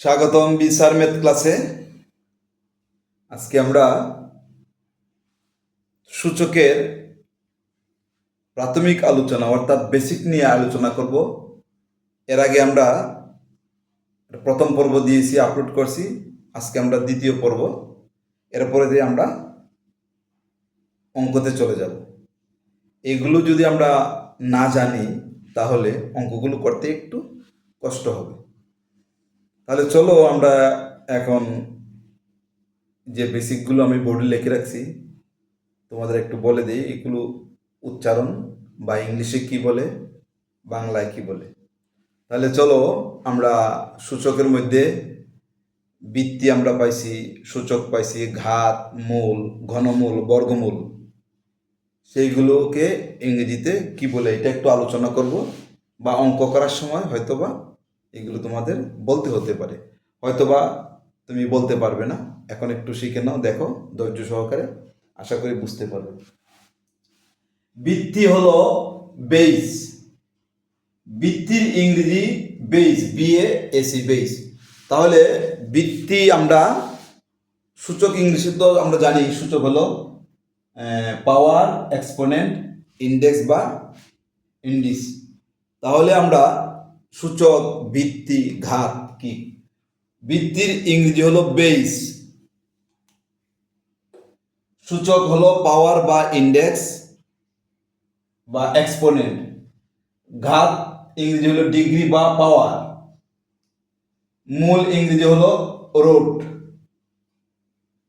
স্বাগতম বিসার ম্যাথ ক্লাসে। আজকে আমরা সূচকের প্রাথমিক আলোচনা, অর্থাৎ বেসিক নিয়ে আলোচনা করব। এর আগে আমরা প্রথম পর্ব দিয়েছি আপলোড করছি। আজকে আমরা দ্বিতীয় পর্ব। এরপরে দিয়ে আমরা অঙ্কতে চলে যাব। এগুলো যদি আমরা না জানি, তাহলে অঙ্কগুলো করতে একটু কষ্ট হবে। তাহলে চলো আমরা এখন যে বেসিকগুলো আমি বোর্ডে লিখে রাখছি, তোমাদের একটু বলে দিই, এগুলো উচ্চারণ বা ইংলিশে কি বলে, বাংলায় কি বলে। তাহলে চলো আমরা সূচকের মধ্যে বৃত্তি আমরা পাইছি, সূচক পাইছি, ঘাত, মূল, ঘনমূল, বর্গমূল। সেইগুলোকে ইংরেজিতে কি বলে, এটা একটু আলোচনা করব, বা অঙ্ক করার সময় হয়তোবা এগুলো তোমাদের বলতে হতে পারে। হয়তোবা তুমি বলতে পারবে না, এখন একটু শিখে নাও, দেখো, ধৈর্য সহকারে আশা করি বুঝতে পারবে। বৃত্তি হলো বেইস বৃত্তির ইংরেজি বেইস বিএ এসি বেইস তাহলে বৃত্তি আমরা সূচক ইংলিশে তো আমরা জানি, সূচক হলো পাওয়ার এক্সপোনেন্ট ইন্ডেক্স বা ইন্ডিস তাহলে আমরা সূচক বৃত্তি ঘাত কি? বৃত্তির ইংরেজি হলো বেইস। সূচক হলো পাওয়ার বা ইন্ডেক্স বা এক্সপোনেন্ট। ঘাত ইংরেজি হলো ডিগ্রি বা পাওয়ার। মূল ইংরেজি হলো রুট।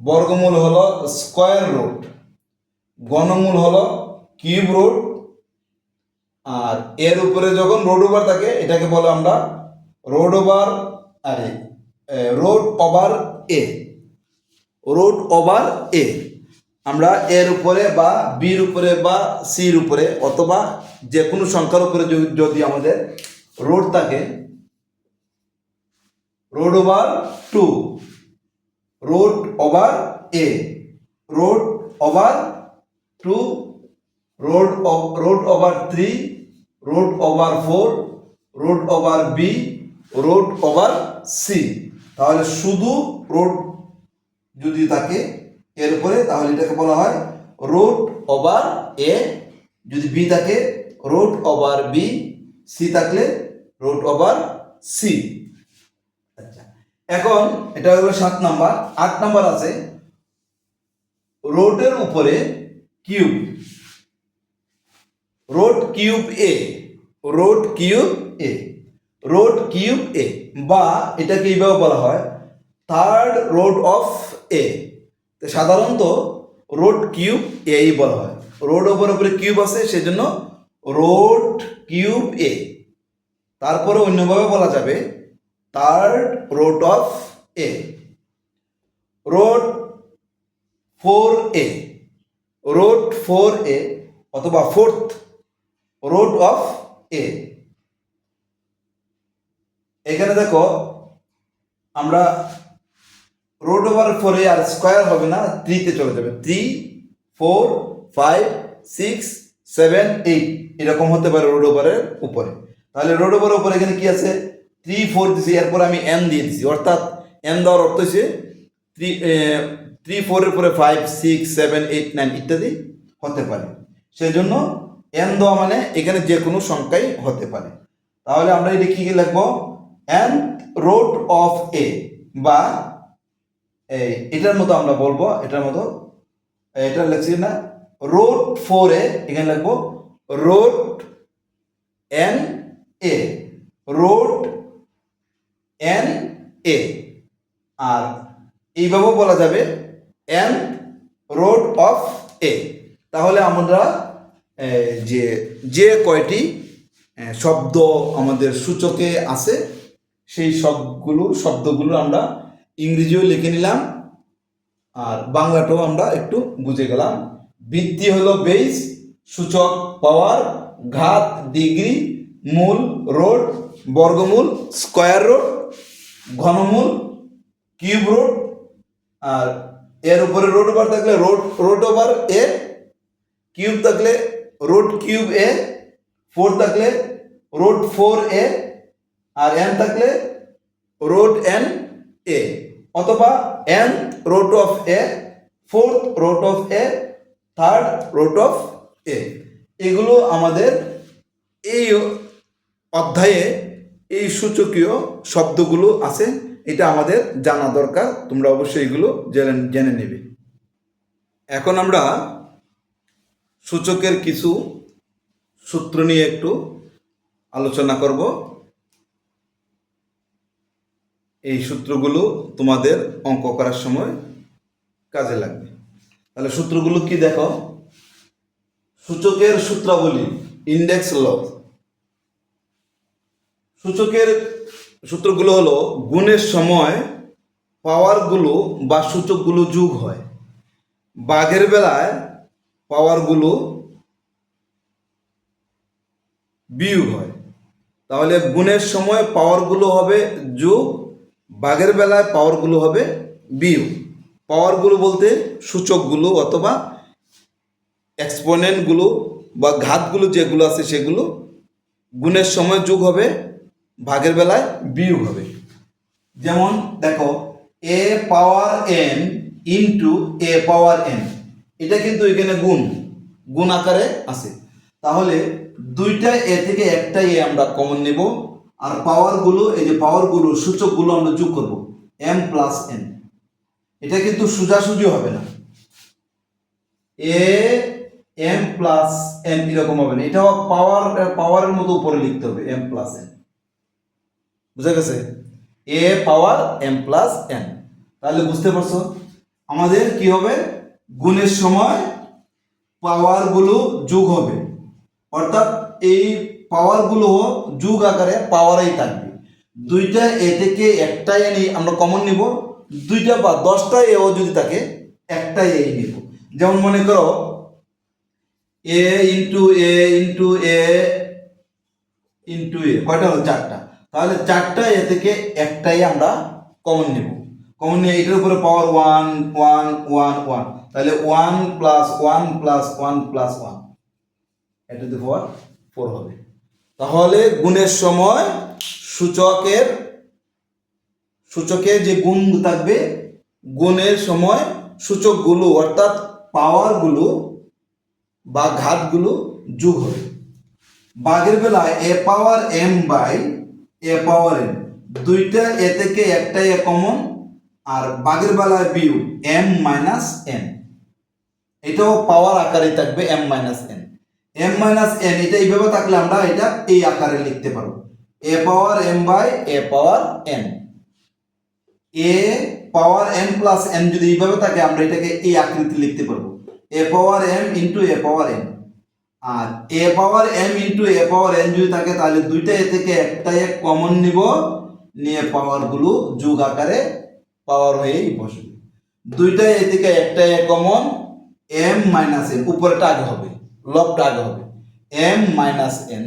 বর্গমূল হলো স্কয়ার রুট। গণমূল হলো কিউব রুট। আর এর উপরে যখন রোড ওভার থাকে, এটাকে বলে আমরা রোড ওভার আরে root over A root over A আমরা এর উপরে বা বির উপরে বা সির উপরে অথবা যে কোনো সংখ্যার উপরে যদি- আমাদের রোড থাকে root over two root over A root over two root root over three root over four root over B root over C তাহলে শুধু রোড যদি থাকে, এর উপরে তাহলে এটাকে বলা হয় রোড ওভার এ যদি বি থাকে রোড ওভার বি সি থাকলে রোড ওভার সি আচ্ছা এখন এটা হলো সাত নাম্বার। আট নাম্বার আছে রোডের উপরে cube root cube A root cube A. Root cube A বা এটাকে এইভাবে বলা হয় থার্ড রোড অফ এ সাধারণত রোড কিউব এই বলা হয়। রোড ওপর উপরে কিউব আছে, সেজন্য রোড কিউব এ তারপরে অন্যভাবে বলা যাবে third root of A root four A root four A অথবা ফোর্থ রোড অফ এ এখানে দেখো, আমরা রোড ওভার ফোরে আর স্কোয়ার হবে না থ্রিতে চলে যাবে। Three four five six seven eight এরকম হতে পারে রোড ওভারের উপরে। তাহলে রোড ওভারের উপরে এখানে কি আছে? থ্রি ফোর দিছি, এরপর আমি এন দিয়ে দিছি। অর্থাৎ এন দেওয়ার অর্থ হচ্ছে থ্রি থ্রি ফোরের পরে five six seven eight nine ইত্যাদি হতে পারে। সেই জন্য এন দেওয়া মানে এখানে যে কোনো সংখ্যাই হতে পারে। তাহলে আমরা এটা কি লিখব? এন রোড অফ এ বা এটার মতো আমরা বলব, এটার মতো, এটা লিখছি না। রোড ফোর এ এখানে লিখব root N A root N A আর এইভাবেও বলা যাবে এন রোড অফ এ তাহলে আমরা যে যে কয়টি শব্দ আমাদের সূচকে আছে, সেই সবগুলো, শব্দগুলো আমরা ইংরেজিও লিখে নিলাম, আর বাংলাটাও আমরা একটু বুঝে গেলাম। বৃত্তি হলো বেস সূচক পাওয়ার, ঘাত, ডিগ্রি, মূল, রোড, বর্গমূল, স্কয়ার রোড, ঘনমূল, কিউব রোড, আর এর উপরে রোড ওভার থাকলে root root over A, cube থাকলে রোড কিউব এ ফোর থাকলে রোড ফোর এ আর এন থাকলে রোড এন এ অথবা N root of A fourth root of A third root of A এগুলো আমাদের এই অধ্যায়ে এই সূচকীয় শব্দগুলো আছে, এটা আমাদের জানা দরকার, তোমরা অবশ্যই এগুলো জেনে নেবে। এখন আমরা সূচকের কিছু সূত্র নিয়ে একটু আলোচনা করব। এই সূত্রগুলো তোমাদের অঙ্ক করার সময় কাজে লাগবে। তাহলে সূত্রগুলো কি দেখো? সূচকের সূত্রাবলী ইন্ডেক্স ল সূচকের সূত্রগুলো হলো গুণের সময় পাওয়ারগুলো বা সূচকগুলো যোগ হয়। বাঘের বেলায় পাওয়ারগুলো বিয়োগ হয়। তাহলে গুণের সময় পাওয়ারগুলো হবে যোগ বাঘের বেলায় পাওয়ারগুলো হবে বিয়োগ। পাওয়ারগুলো বলতে সূচকগুলো অথবা এক্সপোনেন্টগুলো বা ঘাতগুলো যেগুলো আছে সেগুলো গুণের সময় যোগ হবে ভাগের বেলায় বিয়োগ হবে। যেমন দেখো A power N into A power N এটা কিন্তু এখানে গুণ গুণ আকারে আছে। তাহলে দুইটা এ থেকে একটা এ আমরা কমন নেব, আর পাওয়ারগুলো এই যে পাওয়ারগুলো সূচকগুলো আমরা যোগ করব এম প্লাস এন এটা কিন্তু সোজাসুজি হবে না। এ এম প্লাস এন এরকম হবে না। এটা পাওয়ার পাওয়ারের মতো উপরে লিখতে হবে এম প্লাস এন বুঝা গেছে? A power M plus N তাহলে বুঝতে পারছ? আমাদের কি হবে? গুণের সময় পাওয়ারগুলো যোগ হবে। অর্থাৎ এই পাওয়ারগুলো যোগ আকারে পাওয়ারেই থাকবে। দুইটা এ থেকে একটাই এ নিয়ে আমরা কমন নিব। দুইটা বা দশটা এও যদি থাকে, একটাই এ নিব। যেমন মনে করো, A into A into A into A, কয়টা হলো? চারটা। তাহলে চারটা এ থেকে একটাই আমরা কমন নেব। কমন নিয়ে এটার উপরে power one one one one তাহলে one plus one plus one plus one এটা টু পাওয়ার ফোর হবে। তাহলে গুণের সময় সূচকের সূচকের যে গুণ থাকবে, গুণের সময় সূচকগুলো অর্থাৎ পাওয়ারগুলো বা ঘাতগুলো যোগ হবে। বাঘের বেলায় A power M by A power M দুইটা এ থেকে একটাই এ কমন আর বাঘের বেলায় বিউ এম মাইনাস এন এটাও পাওয়ার আকারে থাকবে M minus N M minus N এটা এইভাবে থাকলে আমরা এটা এই আকারে লিখতে পারব। A power M by A power N A power N plus N যদি এইভাবে থাকে, আমরা এটাকে এই আকৃতি লিখতে পারব। A power M into A power N R A power M into A power N যদি থাকে, তাহলে দুইটা এ থেকে একটা এক কমন নিব, নিয়ে পাওয়ারগুলো যোগ আকারে পাওয়ার হয়েই বসবে। দুইটা এ থেকে একটা A common M minus N উপরেটা আগে হবে লবটা আগে হবে। M minus N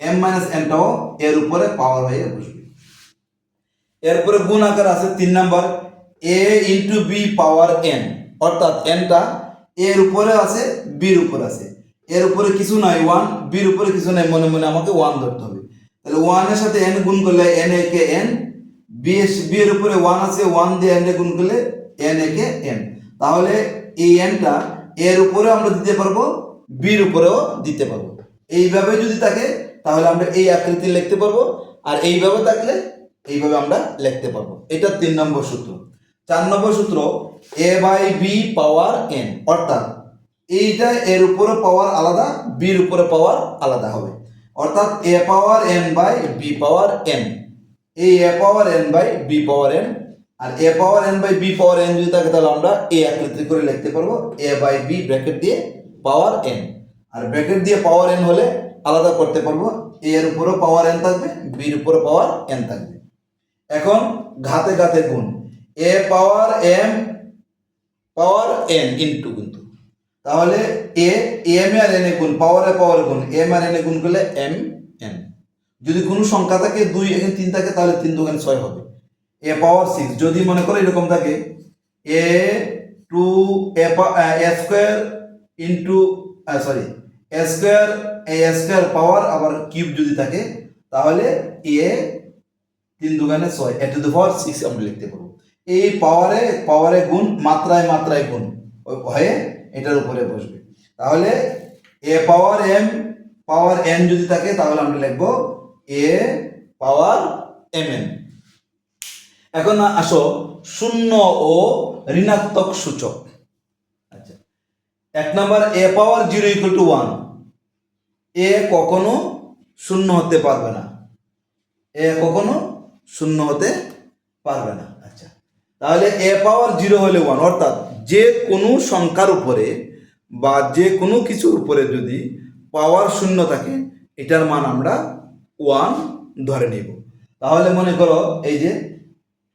M minus এনটাও এর উপরে পাওয়ার হয়ে বসবে। এরপরে গুণ আকার আছে তিন number A into B power N অর্থাৎ এনটা এর উপরে আছে বির উপরে আছে। এর উপরে কিছু নাই ওয়ান বির উপরে কিছু নাই, মনে মনে আমাকে ওয়ান ধরতে হবে। তাহলে ওয়ানের সাথে এন গুণ করলে এন এ কে এন বি এর উপরে ওয়ান আছে ওয়ান দিয়ে এন এ গুণ করলে এন এ কে এন তাহলে এই এনটা এর উপরেও আমরা দিতে পারব বির উপরেও দিতে পারব। এইভাবে যদি থাকে, তাহলে আমরা এই আকৃতি লিখতে পারব, আর এইভাবে থাকলে এইভাবে আমরা লিখতে পারব। এটা তিন নম্বর সূত্র। চার নম্বর সূত্র A by B power N অর্থাৎ এইটা এর উপরে পাওয়ার আলাদা বির উপরে পাওয়ার আলাদা হবে। অর্থাৎ A power N by B power N এই A power N by B power N R A power N by B power N যদি থাকে তাহলে আমরা এ আকৃতি করে লিখতে পারব এ বাই বি ব্র্যাকেট দিয়ে পাওয়ার এন আর ব্র্যাকেট দিয়ে পাওয়ার এন হলে আলাদা করতে পারব এ এর উপরেও পাওয়ার এন থাকবে বির উপরে পাওয়ার এন থাকবে। এখন ঘাতে ঘাতে গুণ। A power M power N into কিন্তু। তাহলে A M R N A গুণ পাওয়ারে পাওয়ার গুণ এম আর এন এ গুণ করলে এম এন যদি কোনো সংখ্যা থাকে দুই, এখানে তিন থাকে, তাহলে তিন দোকানে ছয় হবে। এ পাওয়ার সিক্স যদি মনে করো এরকম থাকে A two A square into sorry A square A square power আবার কিউব যদি থাকে, তাহলে এ তিন দুগানে ছয় এ দি পাওয়ার সিক্স আমরা লিখতে পারব। এই পাওয়ারে পাওয়ারে গুণ, মাত্রায় মাত্রায় গুণ, হয়ে এটার উপরে বসবে। তাহলে A power M power N যদি থাকে, তাহলে আমরা লিখব এ পাওয়ার এম এন এখন আসো, শূন্য ও ঋণাত্মক সূচক। আচ্ছা এক নম্বর, A power zero equal to one A কখনো শূন্য হতে পারবে না। এ কখনো শূন্য হতে পারবে না। আচ্ছা তাহলে এ পাওয়ার জিরো হলে ওয়ান অর্থাৎ যে কোনো সংখ্যার উপরে বা যে কোনো কিছুর উপরে যদি পাওয়ার শূন্য থাকে, এটার মান আমরা ওয়ান ধরে নিব। তাহলে মনে করো, এই যে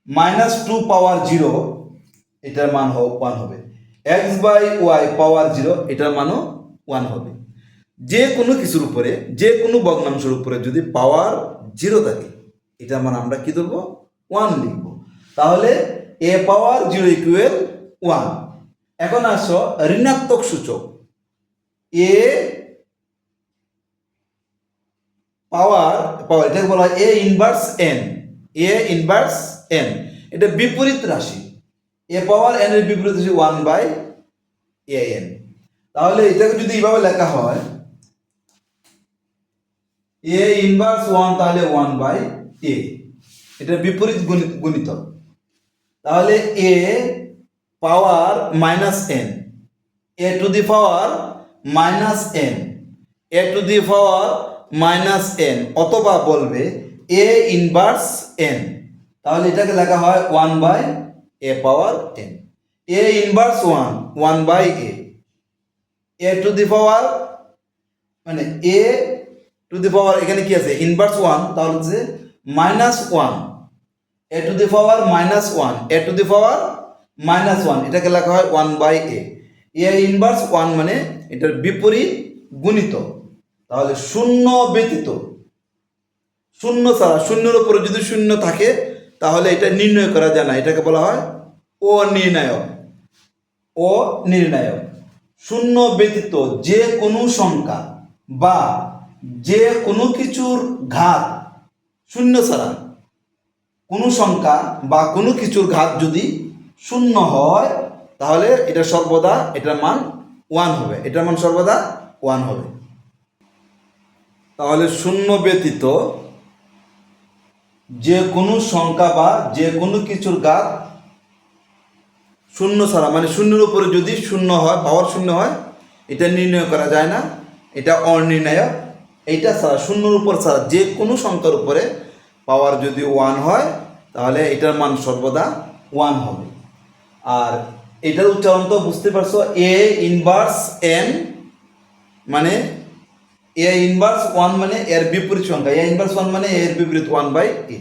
মাইনাস টু পাওয়ার জিরো, এটার মান ওয়ান হবে। X by Y power zero, এটার মানও ওয়ান হবে। যে কোনো কিছুর উপরে, যে কোনো ভগ্নাংশের উপরে যদি পাওয়ার জিরো থাকে, এটার মান আমরা কি ধরবো? ওয়ান লিখব। তাহলে A power zero equal one এখন আসো ঋণাত্মক সূচক। এ পাওয়ার পাওয়ার, এটাকে বলা হয় A inverse N A inverse N এটা বিপরীত রাশি। এ পাওয়ার এন এর বিপরীত রাশি ওয়ান বাই এ এন তাহলে এটাকে যদি এইভাবে লেখা হয় এ ইনভার্স ওয়ান তাহলে ওয়ান বাই এ এটা বিপরীত গুণি- গুণিতক তাহলে A power minus N A to the power minus N A to the power minus N অথবা বলবে এ ইনভার্স এন তাহলে এটাকে লেখা হয় one by A power N A inverse one one by A A to the power মানে A to the পাওয়ার এখানে কি আছে? ইনভার্স ওয়ান তাহলে হচ্ছে minus one A to the power minus one A to the power minus one এটাকে লেখা হয় one by A A inverse one মানে এটার বিপরীত গুণিত। তাহলে শূন্য ব্যতীত, শূন্য ছাড়া, শূন্যের উপরে যদি শূন্য থাকে তাহলে এটা নির্ণয় করা যায় না। এটাকে বলা হয় অনির্ণায়ক। ও নির্ণায়ক শূন্য ব্যতীত যে কোনো সংখ্যা বা যে কোনো কিছুর ঘাত শূন্য ছাড়া। কোনো সংখ্যা বা কোনো কিছুর ঘাত যদি শূন্য হয়, তাহলে এটা সর্বদা এটার মান ওয়ান হবে। এটার মান সর্বদা ওয়ান হবে। তাহলে শূন্য ব্যতীত যে কোনো সংখ্যা বা যে কোনো কিছুর ঘাত শূন্য ছাড়া মানে শূন্যের উপরে যদি শূন্য হয় পাওয়ার শূন্য হয়, এটা নির্ণয় করা যায় না, এটা অনির্ণায়ক এইটা ছাড়া, শূন্যর উপর ছাড়া যে কোনো সংখ্যার উপরে পাওয়ার যদি ওয়ান হয়, তাহলে এটার মান সর্বদা ওয়ান হবে। আর এটার উচ্চারণ তো বুঝতে পারছ এ ইনভার্স এন মানে এ ইনভার্স ওয়ান মানে এর বিপরীত সংখ্যা। এ ইনভার্স ওয়ান মানে এর বিপরীত ওয়ান বাই এ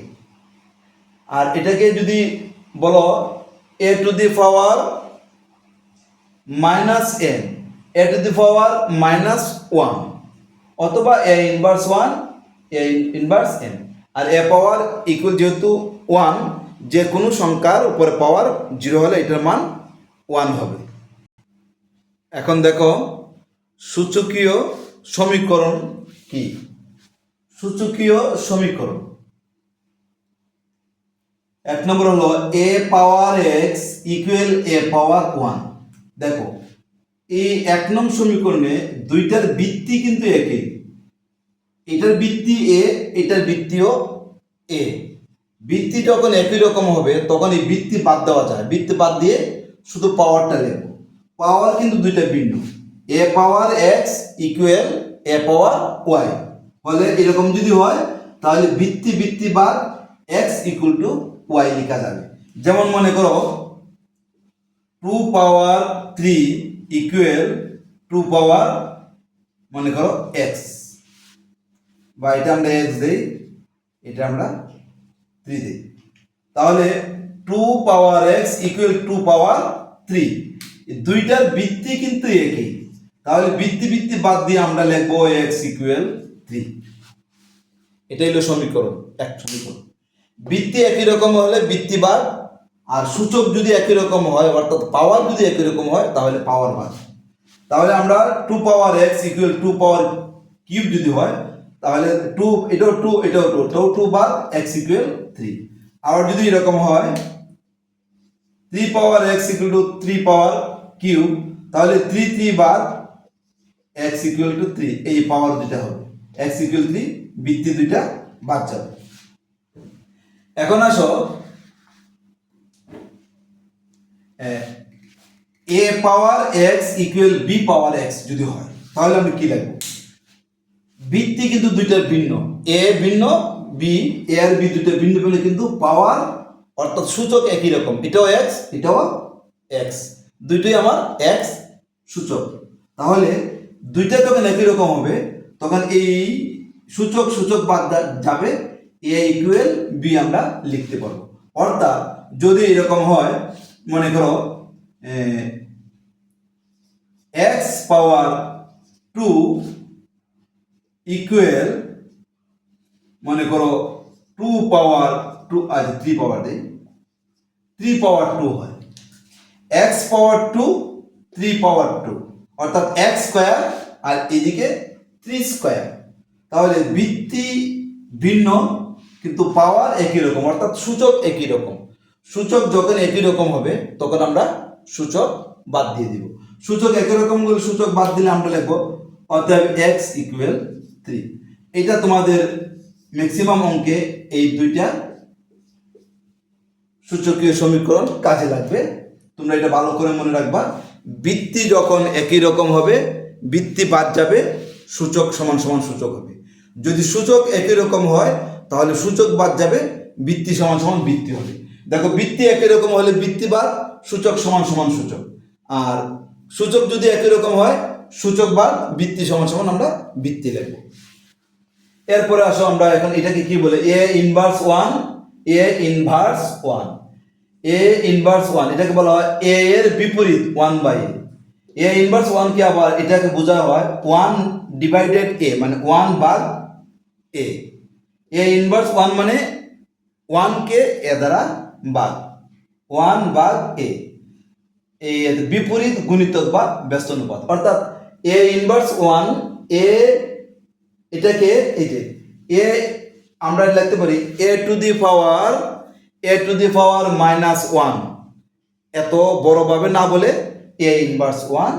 আর এটাকে যদি বলো A to the power minus N A to the power minus one অথবা A inverse one A inverse N R A power equal যেহেতু ওয়ান যে কোনো সংখ্যার উপরে পাওয়ার জিরো হলে এটার মান ওয়ান হবে। এখন দেখো, সূচকীয় সমীকরণ কি? সূচকীয় সমীকরণ। এক নম্বর হলো A power X equal A power one দেখো, এই এক নং সমীকরণে দুইটার ভিত্তি কিন্তু একই। এটার ভিত্তি এ এটার ভিত্তিও এ ভিত্তি যখন একই রকম হবে, তখন এই ভিত্তি বাদ দেওয়া যায়। ভিত্তি বাদ দিয়ে শুধু পাওয়ারটা লিখব পাওয়ার কিন্তু দুইটা ভিন্ন। A power X equal A power Y বলে এরকম যদি হয়, তাহলে ভিত্তি ভিত্তি বাদ এক্স ইকুয়াল টু ওয়াই লেখা যাবে। যেমন মনে করো two power three equal two power মনে করো এক্স বা এটা আমরা এক্স দিই, এটা আমরা থ্রি দিই। তাহলে two power X equal two power three দুইটার ভিত্তি কিন্তু একই। তাহলে ভিত্তি ভিত্তি বাদ দিয়ে আমরা লিখব এক্স ইকুয়াল থ্রি এটা হলো সমীকরণ, এক সমীকরণ। বৃত্তি একই রকম হলে বৃত্তি বাদ, আর সূচক যদি একই রকম হয়, অর্থাৎ পাওয়ার যদি একই রকম হয়, তাহলে পাওয়ার বাদ। তাহলে আমরা two power X equal two power cube যদি হয়, তাহলে টু এটাও টু এটাও টু এটাও টু বাদ এক্স ইকুয়াল থ্রি আবার যদি এরকম হয় three power X equal to three power cube তাহলে থ্রি থ্রি বাদ এক্স ইকুয়াল টু থ্রি এই পাওয়ার দুইটা হবে। এক্স ইকুয়াল থ্রি বৃত্তি দুইটা বাদ যাবে। এখন আসো, A power X equal B power X যদি হয়, তাহলে আমি কি লিখব? ভিত্তি কিন্তু দুইটা ভিন্ন। এ ভিন্ন বি এ আর বি দুইটা ভিন্ন পেলে কিন্তু পাওয়ার অর্থাৎ সূচক একই রকম। এটাও এক্স এটাও এক্স দুইটাই আমার এক্স সূচক। তাহলে দুইটা যখন একই রকম হবে। তখন এই সূচক সূচক বাদ যাবে। এ ইকুয়াল বি আমরা লিখতে পারব। অর্থাৎ যদি এরকম হয়, মনে করো এক্স পাওয়ার টু ইকুয়াল মনে করো টু পাওয়ার টু আজ থ্রি পাওয়ার দেই। থ্রি পাওয়ার টু হয়। X power two three power two অর্থাৎ এক্স স্কোয়ার আর এদিকে থ্রি স্কোয়ার। তাহলে ভিত্তি ভিন্ন, কিন্তু পাওয়ার একই রকম, অর্থাৎ সূচক একই রকম। সূচক যখন একই রকম হবে, তখন আমরা সূচক বাদ দিয়ে দিব। সূচক একই রকম হলে সূচক বাদ দিলে আমরা লিখব, অতএব এক্স ইকুয়াল থ্রি এটা তোমাদের ম্যাক্সিমাম অঙ্কে এই দুইটা সূচকীয় সমীকরণ কাজে লাগবে। তোমরা এটা ভালো করে মনে রাখবা। বৃত্তি যখন একই রকম হবে, বৃত্তি বাদ যাবে, সূচক সমান সমান সূচক হবে। যদি সূচক একই রকম হয়, তাহলে সূচক বাদ যাবে, বৃত্তি সমান সমান বৃত্তি হবে। দেখো, বৃত্তি একই রকম হলে বৃত্তি বাদ, সূচক সমান সমান সূচক। আর সূচক যদি একই রকম হয়, সূচক বাদ, বৃত্তি সমান সমান আমরা বৃত্তি লিখব। এরপরে আসো আমরা এখন এটাকে কি বলে? A inverse one a inverse one a inverse one এটাকে বলা হয় এ এর বিপরীত ওয়ান বাই এ ইনভার্স ওয়ানকে আবার এটাকে বোঝা হয় ওয়ান ডিভাইডেড এ মানে ওয়ান বাদ এ এ ইনভার্স ওয়ান মানে ওয়ানকে এ দ্বারা বাদ ওয়ান বাদ এ এই বিপরীত গুণিতক বা ব্যস্ত অনুপাত। অর্থাৎ এ ইনভার্স ওয়ান এ এটাকে এই যে এ আমরা লিখতে পারি a to the power a to the power minus one এত বড়ভাবে না বলে a inverse one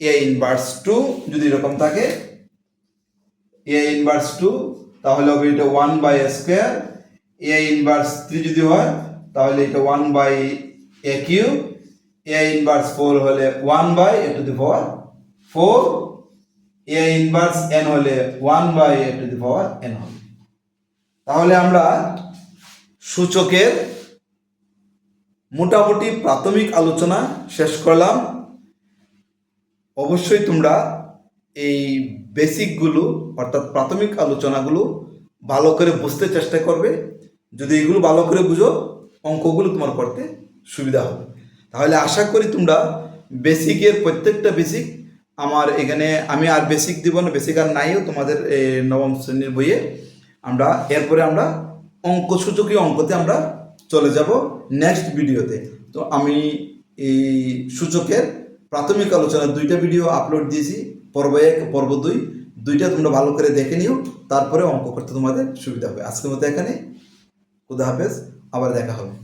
a inverse two যদি এরকম থাকে এ ইনভার্স টু তাহলে হবে এটা one by square a inverse three যদি হয়, তাহলে এটা one by a cube a inverse four হলে one by a to the power four a inverse n হলে one by a to the power n হবে। তাহলে আমরা সূচকের মোটামুটি প্রাথমিক আলোচনা শেষ করলাম। অবশ্যই তোমরা এই বেসিকগুলো অর্থাৎ প্রাথমিক আলোচনাগুলো ভালো করে বুঝতে চেষ্টা করবে। যদি এগুলো ভালো করে বুঝো, অঙ্কগুলো তোমার করতে সুবিধা হবে। তাহলে আশা করি তোমরা বেসিকের প্রত্যেকটা বেসিক আমার এখানে আমি আর বেসিক দিব না, বেসিক আর নাইও তোমাদের নবম শ্রেণির বইয়ে আমরা, এরপরে আমরা অঙ্ক সূচকীয় অঙ্কতে আমরা চলে যাব নেক্সট ভিডিওতে তো আমি এই সূচকের প্রাথমিক আলোচনার দুইটা ভিডিও আপলোড দিয়েছি, পর্ব এক, পর্ব দুই, দুইটা তোমরা ভালো করে দেখে নিও, তারপরে অঙ্ক করতে তোমাদের সুবিধা হবে। আজকের মতো এখানে খুদা হাফেজ, আবার দেখা হবে।